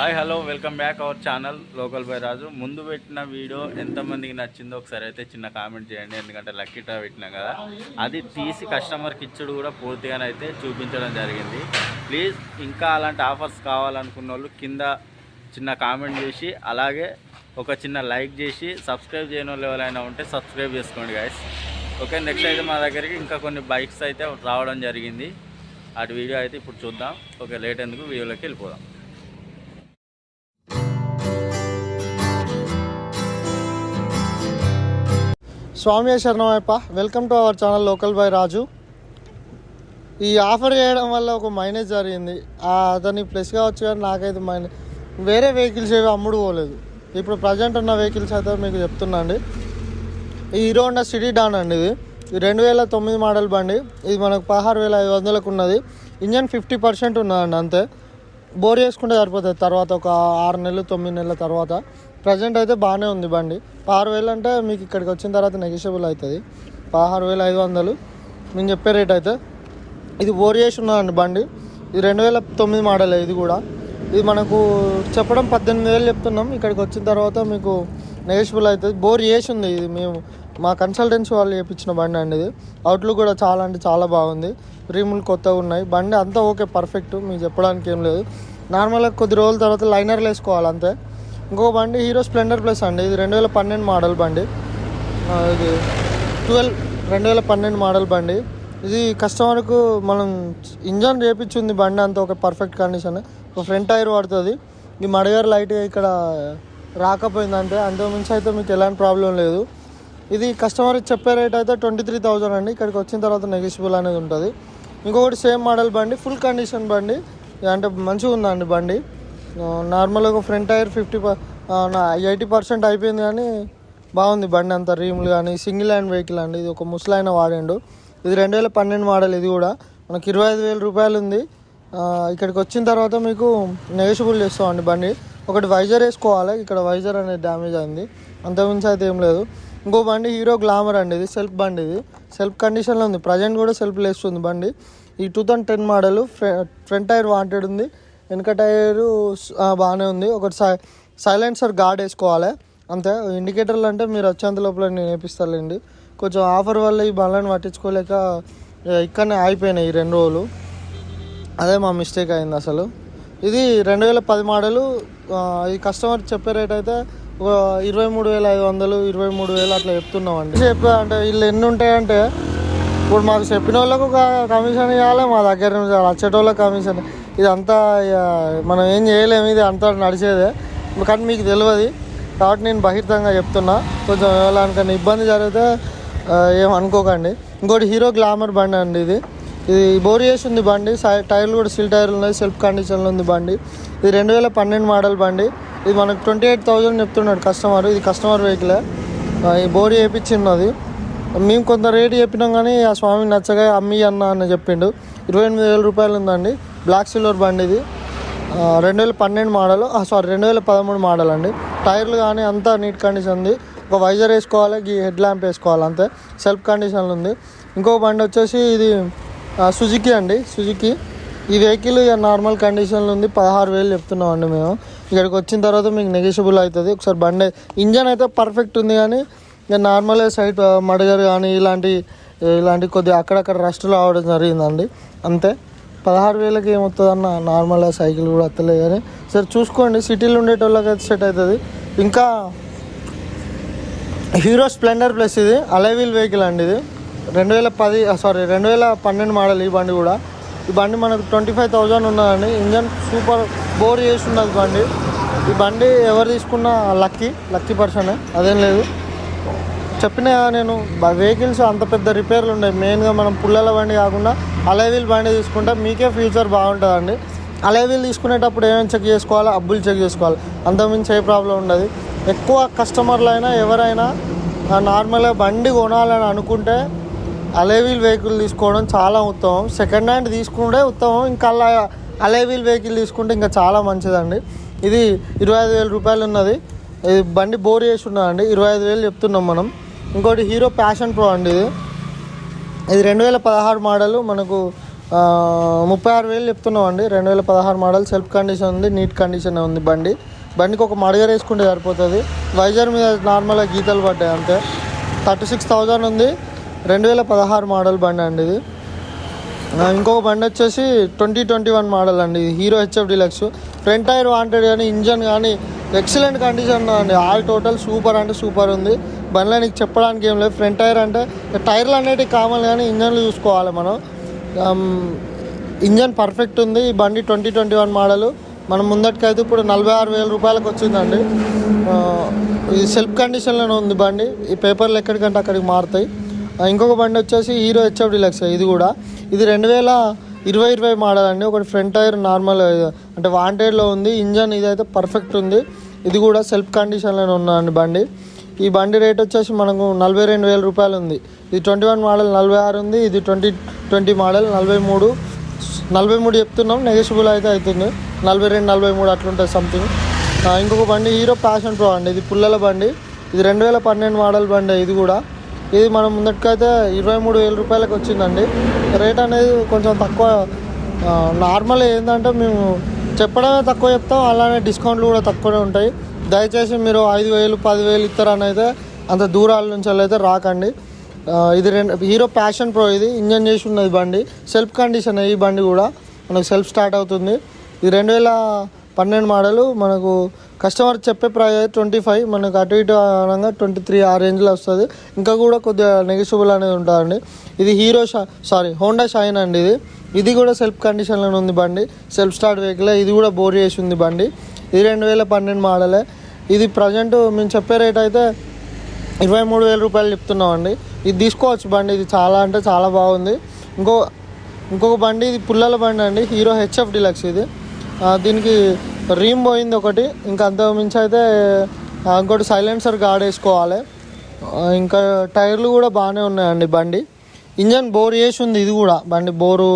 Hi hello welcome back our channel local by Raju ముందు పెట్టిన video ఎంతమందికి నచ్చిందో ఒకసారి అయితే చిన్న కామెంట్ చేయండి. ఎందుకంటే లక్కీటా పెట్టినా కదా. అది తీసి కస్టమర్కి ఇచ్చుడు కూడా పూర్తిగానైతే చూపించడం జరిగింది. ప్లీజ్ ఇంకా అలాంటి ఆఫర్స్ కావాలనుకున్న వాళ్ళు కింద చిన్న కామెంట్ చేసి అలాగే ఒక చిన్న లైక్ చేసి సబ్స్క్రైబ్ చేయని వాళ్ళు ఎవరైనా ఉంటే సబ్స్క్రైబ్ చేసుకోండి గాయస్ ఓకే నెక్స్ట్ అయితే మా దగ్గరికి ఇంకా కొన్ని బైక్స్ అయితే రావడం జరిగింది. అటు వీడియో అయితే ఇప్పుడు చూద్దాం. ఓకే లేట్ ఎందుకు? వీడియోలోకి వెళ్ళిపోదాం. స్వామి శరణమయ్యప్ప. Welcome to our channel local by Raju ఈ ఆఫర్ చేయడం వల్ల ఒక మైనస్ జరిగింది. అతని ప్లస్గా వచ్చి కానీ నాకైతే మైనస్ వేరే వెహికల్స్ ఏవి అమ్ముడు పోలేదు. ఇప్పుడు ప్రజెంట్ ఉన్న వెహికల్స్ అయితే మీకు చెప్తున్నా అండి. ఈ హీరో హోండా సిటీ డాన్ అండి ఇది. రెండు వేల తొమ్మిది మోడల్ బండి. ఇది మనకు పదహారు వేల ఐదు వందలకు ఉన్నది. ఇంజన్ ఫిఫ్టీ పర్సెంట్ ఉన్నదండి అంతే. బోర్ చేసుకుంటే సరిపోతుంది. తర్వాత ఒక ఆరు నెలలు తొమ్మిది నెలల తర్వాత. ప్రజెంట్ అయితే బాగానే ఉంది బండి. పదహారు వేలు అంటే మీకు ఇక్కడికి వచ్చిన తర్వాత నెగిషియబుల్ అవుతుంది. పదహారు వేల ఐదు వందలు. నేను చెప్పే రేట్ అయితే ఇది బోర్ చేసి ఉన్నదండి బండి. ఇది రెండు వేల తొమ్మిది మోడల్ ఇది కూడా. ఇది మనకు చెప్పడం పద్దెనిమిది వేలు చెప్తున్నాం. ఇక్కడికి వచ్చిన తర్వాత మీకు నెగిషియబుల్ అవుతుంది. బోర్ చేసి ఉంది ఇది మేము. మా కన్సల్టెన్సీ వాళ్ళు చేయించిన బండి అండి ఇది. అవుట్లుక్ కూడా చాలా అంటే చాలా బాగుంది. రీములు కొత్తగా ఉన్నాయి. బండి అంతా ఓకే పర్ఫెక్ట్ మీకు చెప్పడానికి ఏం లేదు. నార్మల్గా కొద్ది రోజుల తర్వాత లైనర్లు వేసుకోవాలి అంతే. ఇంకో బండి హీరో స్ప్లెండర్ ప్లస్ అండి. ఇది రెండు వేల పన్నెండు మోడల్ బండి. ఇది ట్వెల్వ్ రెండు వేల పన్నెండు మోడల్ బండి. ఇది కస్టమర్కు మనం ఇంజన్ చేపించింది బండి అంతా ఒక పర్ఫెక్ట్ కండిషన్. ఒక ఫ్రంట్ టైర్ పడుతుంది. ఈ మడగారు లైట్గా ఇక్కడ రాకపోయిందంటే అంతకుమించి అయితే మీకు ఎలాంటి ప్రాబ్లం లేదు. ఇది కస్టమర్ చెప్పే రేట్ అయితే ట్వంటీ త్రీ థౌజండ్ అండి. ఇక్కడికి వచ్చిన తర్వాత నెగిషియబుల్ అనేది ఉంటుంది. ఇంకొకటి సేమ్ మోడల్ బండి ఫుల్ కండిషన్ బండి. అంటే మంచిగా ఉందండి బండి. నార్మల్గా front tyre fifty eighty percent అయిపోయింది కానీ బాగుంది బండి అంతా రీములు కానీ సింగిల్ హ్యాండ్ వెహికల్ అండి. ఇది ఒక ముసలాయన వాడిండు. ఇది రెండు వేల పన్నెండు మోడల్ ఇది కూడా. మనకి ఇరవై ఐదు వేల రూపాయలు ఉంది. ఇక్కడికి వచ్చిన తర్వాత మీకు నెగోషియబుల్ చేస్తామండి బండి. ఒకటి వైజర్ వేసుకోవాలి. ఇక్కడ వైజర్ అనేది డ్యామేజ్ అయింది. అంతకుమించి అయితే ఏం లేదు. ఇంకో బండి హీరో గ్లామర్ అండి ఇది సెల్ఫ్ బండి ఇది. సెల్ఫ్ కండిషన్లో ఉంది. ప్రజెంట్ కూడా సెల్ఫ్ లేస్తుంది బండి. ఈ two thousand ten model front tyre wanted ఉంది. వెనక టైరు బాగానే ఉంది. ఒకటి సై సైలెన్సర్ గార్డ్ వేసుకోవాలి. అంతే. ఇండికేటర్లు అంటే మీరు వచ్చేంత లోపల నేను వేపిస్తానండి కొంచెం ఆఫర్ వల్ల ఈ బండ్లను పట్టించుకోలేక ఇక్కడనే ఆగిపోయినాయి ఈ రెండు రోజులు. అదే మా మిస్టేక్ అయింది అసలు. ఇది రెండు వేల పది మోడలు ఈ కస్టమర్ చెప్పే రేట్ అయితే ఒక ఇరవై మూడు వేల ఐదు వందలు ఇరవై మూడు వేలు అట్లా చెప్తున్నామండి. చెప్పా అంటే వీళ్ళు ఎన్ని ఉంటాయంటే ఇప్పుడు మాకు చెప్పిన వాళ్ళకు ఒక కమిషన్ ఇవ్వాలి మా దగ్గర నుంచి వచ్చేటోళ్ళకి కమిషన్. ఇదంతా ఇక మనం ఏం చేయలేము ఇది అంతా నడిచేదే. కానీ మీకు తెలియదు కాబట్టి నేను బహిర్తంగా చెప్తున్నా. కొంచెం ఎవరికైనా ఇబ్బంది జరిగితే ఏమనుకోకండి అనుకోకండి. ఇంకోటి హీరో గ్లామర్ బండి అండి ఇది. ఇది బోర్ చేసి ఉంది బండి సై- టైర్లు కూడా సిల్ టైర్లు ఉన్నాయి సెల్ఫ్ కండిషన్లో ఉంది బండి. ఇది రెండు వేల పన్నెండు మోడల్ బండి. ఇది మనకు ట్వంటీ ఎయిట్ థౌజండ్ చెప్తున్నాడు కస్టమర్ ఇది కస్టమర్ వెహికలే. ఈ బోర్ చేయించిన్నది మేము కొంత రేటు చెప్పినాం కానీ ఆ స్వామి నచ్చగా అమ్మి అన్న అని చెప్పిండు. ఇరవై ఎనిమిది వేల రూపాయలు ఉందండి. బ్లాక్ సిల్వర్ బండి ఇది. రెండు వేల పన్నెండు మోడల్ సారీ రెండు వేల పదమూడు మోడల్ అండి. టైర్లు కానీ అంతా నీట్ కండిషన్ ఉంది. ఒక వైజర్ వేసుకోవాలి ఈ హెడ్ ల్యాంప్ వేసుకోవాలి అంతే. సెల్ఫ్ కండిషన్లు ఉంది. ఇంకో బండి వచ్చేసి ఇది సుజుకి అండి సుజుకి ఈ వెహికల్ ఇక నార్మల్ కండిషన్లో ఉంది. పదహారు వేలు చెప్తున్నాం అండి మేము. ఇక్కడికి వచ్చిన తర్వాత మీకు నెగిషియబుల్ అవుతుంది. ఒకసారి బండి ఇంజన్ అయితే పర్ఫెక్ట్ ఉంది కానీ ఇక నార్మల్గా సైడ్ మడగర్ కానీ ఇలాంటి ఇలాంటి కొద్దిగా అక్కడక్కడ రెస్ట్లు రావడం జరిగిందండి. అంతే. పదహారు వేలకి ఏమవుతుంది అన్న నార్మల్గా సైకిల్ కూడా వస్తలేదు కానీ. సరే చూసుకోండి. సిటీలో ఉండేటోళ్ళకి అయితే సెట్ అవుతుంది ఇంకా హీరో స్ప్లెండర్ ప్లస్ ఇది అలైవీల్ వెహికల్ అండి ఇది. రెండు వేల పది సారీ రెండు వేల పన్నెండు మోడల్ ఈ బండి కూడా. ఈ బండి మనకు ట్వంటీ ఫైవ్ థౌజండ్ ఉన్నదండి. ఇంజన్ సూపర్ బోర్ చేసి ఉన్నది బండి. ఈ బండి ఎవరు తీసుకున్నా లక్కీ లక్కీ పర్సనే అదేం లేదు. చెప్పిన నేను వెహికల్స్ అంత పెద్ద రిపేర్లు ఉన్నాయి మెయిన్గా మనం పుల్లల బండి కాకుండా అలైవీల్ బండి తీసుకుంటే మీకే ఫ్యూచర్ బాగుంటుందండి. అలైవీల్ తీసుకునేటప్పుడు ఏమేమి చెక్ చేసుకోవాలి? అబ్బులు చెక్ చేసుకోవాలి. అంతకుమించి ఏ ప్రాబ్లం ఉండదు. ఎక్కువ కస్టమర్లు అయినా ఎవరైనా నార్మల్గా బండి కొనాలని అనుకుంటే అలైవీల్ వెహికల్ తీసుకోవడం చాలా ఉత్తమం. సెకండ్ హ్యాండ్ తీసుకుంటే ఉత్తమం. ఇంకా అలా అలైవీల్ వెహికల్ తీసుకుంటే ఇంకా చాలా మంచిదండి. ఇది ఇరవై ఐదు వేల రూపాయలు ఉన్నది ఇది బండి బోర్ చేసి ఉన్నదండి. ఇరవై ఐదు వేలు చెప్తున్నాం మనం. ఇంకోటి హీరో ప్యాషన్ ప్రో అండి ఇది. ఇది రెండు వేల పదహారు మోడల్. మనకు ముప్పై ఆరు వేలు చెప్తున్నాం అండి రెండు వేల పదహారు మోడల్. సెల్ఫ్ కండిషన్ ఉంది నీట్ కండిషన్ ఉంది బండి. బండికి ఒక మడగర వేసుకుంటే సరిపోతుంది. వైజర్ మీద నార్మల్గా గీతలు పడ్డాయి అంతే. థర్టీ సిక్స్ థౌజండ్ ఉంది. రెండు వేల పదహారు మోడల్ బండి అండి ఇది. ఇంకొక బండి వచ్చేసి ట్వంటీ ట్వంటీ వన్ మోడల్ అండి ఇది. Hero HF Deluxe. Front tyre wanted కానీ ఇంజన్ కానీ ఎక్సలెంట్ కండిషన్ అండి. ఆల్ టోటల్ సూపర్ అంటే సూపర్ ఉంది. బండ్లో నీకు చెప్పడానికి ఏం లేదు. ఫ్రంట్ టైర్ అంటే టైర్లు అనేటివి కామన్ కానీ ఇంజన్లు చూసుకోవాలి మనం. ఇంజన్ పర్ఫెక్ట్ ఉంది. ఈ బండి ట్వంటీ ట్వంటీ వన్ మోడల్. మనం ముందటికైతే ఇప్పుడు నలభై ఆరు వేల రూపాయలకు వచ్చిందండి. ఇది సెల్ఫ్ కండిషన్లోనే ఉంది బండి. ఈ పేపర్లు ఎక్కడికంటే అక్కడికి మారుతాయి. ఇంకొక బండి వచ్చేసి హీరో హెచ్ఎఫ్ డిలక్స్ ఇది కూడా. ఇది రెండు వేల ఇరవై ఇరవై మోడల్ అండి. ఒకటి ఫ్రంట్ టైర్ నార్మల్ అంటే వాంటెడ్లో ఉంది. ఇంజన్ ఇదైతే పర్ఫెక్ట్ ఉంది. ఇది కూడా సెల్ఫ్ కండిషన్లోనే ఉన్నదండి బండి. ఈ బండి రేట్ వచ్చేసి మనకు నలభై రెండు వేల రూపాయలు ఉంది. ఇది ట్వంటీ వన్ మోడల్ నలభై ఆరు ఉంది. ఇది ట్వంటీ ట్వంటీ మోడల్ నలభై మూడు. నలభై మూడు చెప్తున్నాం. నెగోషియబుల్ అయితే అవుతుంది. నలభై రెండు నలభై మూడు అట్లుంటుంది సంథింగ్ ఇంకొక బండి హీరో ప్యాషన్ ప్రో అండి. ఇది పుల్లల బండి. ఇది రెండు వేల పన్నెండు మోడల్ బండి ఇది కూడా. ఇది మనం ముందటికైతే ఇరవై మూడు వేల రూపాయలకు వచ్చిందండి. రేట్ అనేది కొంచెం తక్కువ నార్మల్ ఏంటంటే మేము చెప్పడమే తక్కువ చెప్తాం. అలానే డిస్కౌంట్లు కూడా తక్కువనే ఉంటాయి. దయచేసి మీరు ఐదు వేలు పదివేలు ఇస్తారని అయితే అంత దూరాల నుంచి అయితే రాకండి ఇది రెండు హీరో ప్యాషన్ ప్రో ఇది ఇంజన్ చేసి ఉన్నది బండి. సెల్ఫ్ కండిషన్ ఈ బండి కూడా మనకు సెల్ఫ్ స్టార్ట్ అవుతుంది. ఇది రెండు వేల పన్నెండు మోడలు మనకు కస్టమర్ చెప్పే ప్రైస్ ట్వంటీ ఫైవ్ మనకు అటు ఇటు అనగా ట్వంటీ త్రీ ఆ రేంజ్లో వస్తుంది. ఇంకా కూడా కొద్దిగా నెగిషిబుల్ అనేది ఉంటుందండి. ఇది హీరో షా సారీ హోండా షైన్ అండి ఇది. ఇది కూడా సెల్ఫ్ కండిషన్లోనే ఉంది బండి. సెల్ఫ్ స్టార్ట్ వెహికల్ ఇది కూడా బోర్ చేసి ఉంది బండి. ఇది రెండు వేల పన్నెండు మోడలే. ఇది ప్రజెంట్ మేము చెప్పే రేట్ అయితే ఇరవై మూడు వేల రూపాయలు చెప్తున్నామండి. ఇది తీసుకోవచ్చు బండి ఇది చాలా అంటే చాలా బాగుంది. ఇంకో ఇంకొక బండి ఇది పుల్లల బండి అండి హీరో హెచ్ఎఫ్ డిలక్స్ ఇది. దీనికి రీమ్ పోయింది ఒకటి. ఇంకా అంత మించి అయితే ఇంకోటి సైలెన్సర్ గార్డ్ వేసుకోవాలి. ఇంకా టైర్లు కూడా బాగానే ఉన్నాయండి బండి. ఇంజన్ బోర్ చేసి ఉంది ఇది కూడా బండి బోరు.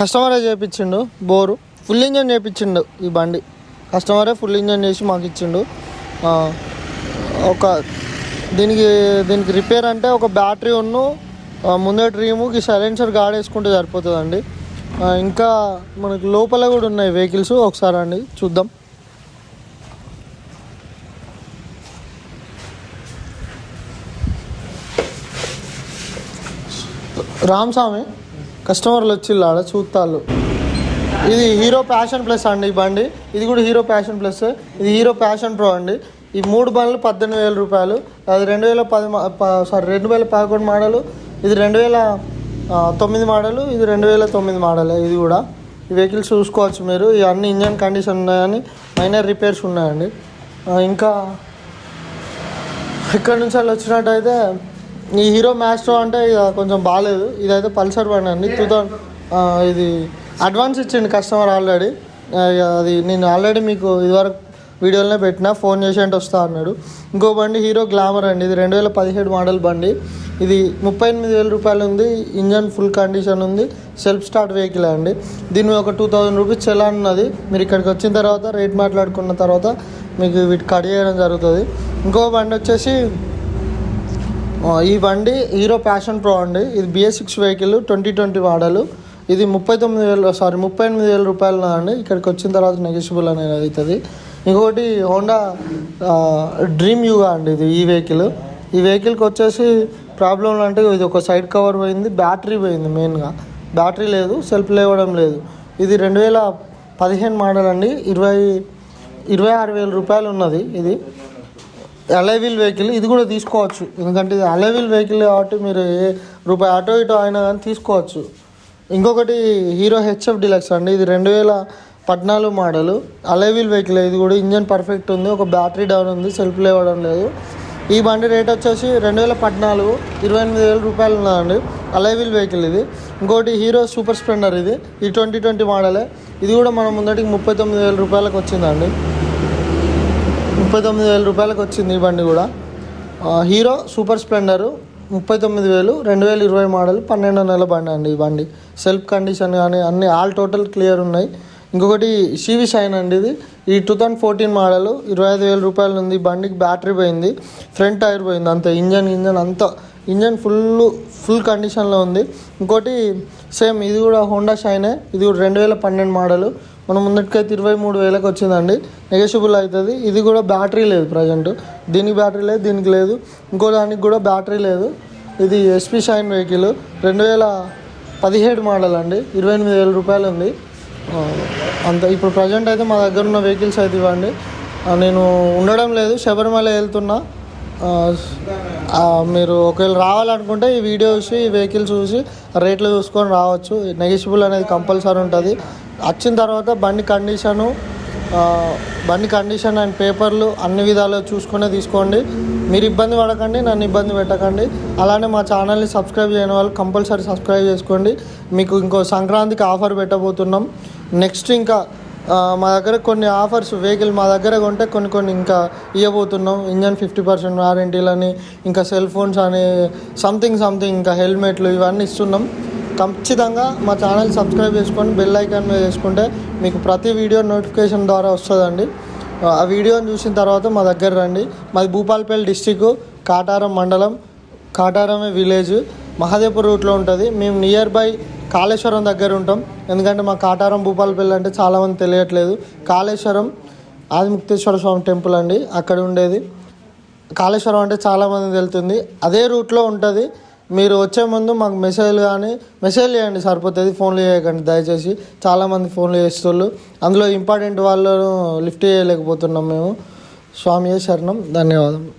కస్టమరే చేపించిండు బోరు. ఫుల్ ఇంజన్ చేపించిండు ఈ బండి. కస్టమరే ఫుల్ ఇంజన్ చేసి మాకు ఇచ్చిండు ఒక దీనికి దీనికి రిపేర్ అంటే ఒక బ్యాటరీ ఉన్ను ముందే డ్రీము ఈ సైలెన్సర్ గాడ్ వేసుకుంటే సరిపోతుందండి. ఇంకా మనకి లోపల కూడా ఉన్నాయి వెహికల్స్. ఒకసారి అండి చూద్దాం. రామస్వామి కస్టమర్లు వచ్చిళ్ళు ఆడ చూస్తాళ్ళు ఇది హీరో ప్యాషన్ ప్లస్ అండి ఈ బండి. ఇది కూడా హీరో ప్యాషన్ ప్లస్. ఇది హీరో ప్యాషన్ ప్రో అండి. ఈ మూడు బండ్లు పద్దెనిమిది వేల రూపాయలు. అది రెండు వేల పది సారీ రెండు వేల పదకొండు మోడలు. ఇది రెండు వేల తొమ్మిది మోడలు. ఇది రెండు వేల తొమ్మిది మోడలే ఇది కూడా. ఈ వెహికల్స్ చూసుకోవచ్చు మీరు. ఈ అన్ని ఇంజన్ కండిషన్ ఉన్నాయని మైనర్ రిపేర్స్ ఉన్నాయండి. ఇంకా ఇక్కడ నుంచి వాళ్ళు వచ్చినట్టయితే ఈ హీరో మ్యాస్ట్రో అంటే కొంచెం బాగాలేదు ఇదైతే పల్సర్ బండి అండి. టూ థౌజండ్ ఇది అడ్వాన్స్ ఇచ్చిండు కస్టమర్ ఆల్రెడీ. అది నేను ఆల్రెడీ మీకు ఇదివరకు వీడియోలోనే పెట్టిన ఫోన్ చేసి అంటే వస్తా అన్నాడు. ఇంకో బండి హీరో గ్లామర్ అండి ఇది రెండు వేల పదిహేడు మోడల్ బండి. ఇది ముప్పై ఎనిమిది వేల రూపాయలు ఉంది ఇంజన్ ఫుల్ కండిషన్ ఉంది సెల్ఫ్ స్టార్ట్ వెహికల్ అండి. దీని ఒక టూ థౌజండ్ రూపీస్ చలాన్ ఉన్నది. మీరు ఇక్కడికి వచ్చిన తర్వాత రేట్ మాట్లాడుకున్న తర్వాత మీకు వీటి కట్ చేయడం జరుగుతుంది. ఇంకో బండి వచ్చేసి ఈ బండి హీరో ప్యాషన్ ప్రో అండి. ఇది BS six vehicle twenty twenty model. ఇది ముప్పై తొమ్మిది వేలు సారీ ముప్పై ఎనిమిది వేల రూపాయలు అండి. ఇక్కడికి వచ్చిన తర్వాత నెగిషియబుల్ అనేది అవుతుంది. ఇంకొకటి హోండా డ్రీమ్ యూగా అండి ఇది ఈ వెహికల్ ఈ వెహికల్కి వచ్చేసి ప్రాబ్లం అంటే ఇది ఒక సైడ్ కవర్ పోయింది బ్యాటరీ పోయింది మెయిన్గా బ్యాటరీ లేదు సెల్ఫ్ లేవడం లేదు. ఇది రెండు వేల పదిహేను మోడల్ అండి. ఇరవై ఇరవై ఆరు వేల రూపాయలు ఉన్నది ఇది. అలైవిల్ వెహికల్ ఇది కూడా తీసుకోవచ్చు. ఎందుకంటే ఇది అలైవిల్ వెహికల్ కాబట్టి మీరు ఏ రూపాయి ఆటో ఇటో అయినా కానీ తీసుకోవచ్చు. ఇంకొకటి హీరో హెచ్ఎఫ్ డిలక్స్ అండి. ఇది రెండు వేల పద్నాలుగు మోడల్. అలైవిల్ వెహికల్ ఇది కూడా ఇంజన్ పర్ఫెక్ట్ ఉంది. ఒక బ్యాటరీ డౌన్ ఉంది. సెల్ఫ్ లేవడం లేదు. ఈ బండి రేట్ వచ్చేసి రెండు వేల పద్నాలుగు ఇరవై ఎనిమిది వేల రూపాయలు ఉన్నదండి అలైవిల్ వెహికల్ ఇది. ఇంకోటి హీరో సూపర్ స్ప్లెండర్ ఇది. ఈ ట్వంటీ ట్వంటీ మోడలే. ఇది కూడా మనం ముందటికి ముప్పై తొమ్మిది వేల రూపాయలకు వచ్చిందండి. ముప్పై తొమ్మిది వేల రూపాయలకు వచ్చింది ఈ బండి కూడా. Hero Super Splendor. ముప్పై తొమ్మిది వేలు రెండు వేల ఇరవై మోడల్ పన్నెండు నెల బండి అండి ఈ బండి. సెల్ఫ్ కండిషన్ కానీ అన్ని ఆల్ టోటల్ క్లియర్ ఉన్నాయి. ఇంకొకటి సివి షైన్ అండి ఇది. ఈ టూ థౌజండ్ ఫోర్టీన్ మోడల్ ఇరవై ఐదు వేల రూపాయలు ఉంది ఈ బండికి బ్యాటరీ పోయింది. ఫ్రంట్ టైర్ పోయింది అంతే ఇంజన్ ఇంజన్ అంతా. ఇంజన్ ఫుల్ ఫుల్ కండిషన్లో ఉంది. ఇంకోటి సేమ్ ఇది కూడా హోండా షైనే ఇది కూడా రెండు వేల పన్నెండు మోడలు. మనం ముందటికైతే ఇరవై మూడు వేలకు వచ్చిందండి. నెగోషియబుల్ అవుతుంది. ఇది కూడా బ్యాటరీ లేదు ప్రజెంట్ దీనికి బ్యాటరీ లేదు దీనికి లేదు. ఇంకో దానికి కూడా బ్యాటరీ లేదు. ఇది ఎస్పీ షైన్ వెహికల్ రెండు వేల పదిహేడు మోడల్ అండి. ఇరవై ఎనిమిది వేల రూపాయలు ఉంది. అంత ఇప్పుడు ప్రజెంట్ అయితే మా దగ్గర ఉన్న వెహికల్స్ అయితే ఇవ్వండి. నేను ఉండడం లేదు. శబరిమల వెళ్తున్నా. మీరు ఒకవేళ రావాలనుకుంటే ఈ వీడియో చూసి ఈ వెహికల్ చూసి రేట్లు చూసుకొని రావచ్చు. నెగిషిబుల్ అనేది కంపల్సరీ ఉంటుంది. వచ్చిన తర్వాత బండి కండిషను బండి కండిషన్ అండ్ పేపర్లు అన్ని విధాలు చూసుకునే తీసుకోండి. మీరు ఇబ్బంది పడకండి నన్ను ఇబ్బంది పెట్టకండి. అలానే మా ఛానల్ని సబ్స్క్రైబ్ చేయని వాళ్ళు కంపల్సరీ సబ్స్క్రైబ్ చేసుకోండి. మీకు ఇంకో సంక్రాంతికి ఆఫర్ పెట్టబోతున్నాం. నెక్స్ట్ ఇంకా మా దగ్గర కొన్ని ఆఫర్స్ వెహికల్ మా దగ్గర కొంటే కొన్ని కొన్ని ఇంకా ఇవ్వబోతున్నాం ఇంజన్ ఫిఫ్టీ పర్సెంట్ వారంటీలని ఇంకా సెల్ ఫోన్స్ అని సంథింగ్ సంథింగ్ ఇంకా హెల్మెట్లు ఇవన్నీ ఇస్తున్నాం. ఖచ్చితంగా మా ఛానల్ సబ్స్క్రైబ్ చేసుకొని బెల్ ఐకాన్ మీద చేసుకుంటే మీకు ప్రతి వీడియో నోటిఫికేషన్ ద్వారా వస్తుందండి. ఆ వీడియోని చూసిన తర్వాత మా దగ్గర రండి. మాది భూపాలపల్లి డిస్టిక్ కాటారం మండలం కాటారమే విలేజ్. మహాదేపూర్ రూట్లో ఉంటుంది. మేము నియర్ బై కాళేశ్వరం దగ్గర ఉంటాం. ఎందుకంటే మా కాటారం భూపాలపల్లి అంటే చాలామంది తెలియట్లేదు. కాళేశ్వరం ఆదిముక్తేశ్వర స్వామి టెంపుల్ అండి. అక్కడ ఉండేది. కాళేశ్వరం అంటే చాలామంది వెళ్తుంది అదే రూట్లో ఉంటుంది. మీరు వచ్చే ముందు మాకు మెసేజ్ కానీ మెసేజ్ చేయండి సరిపోతుంది ఫోన్లు చేయకండి దయచేసి. చాలామంది ఫోన్లు చేస్తున్నారు అందులో ఇంపార్టెంట్ వాళ్ళు లిఫ్ట్ చేయలేకపోతున్నాం మేము. స్వామి శరణం ధన్యవాదం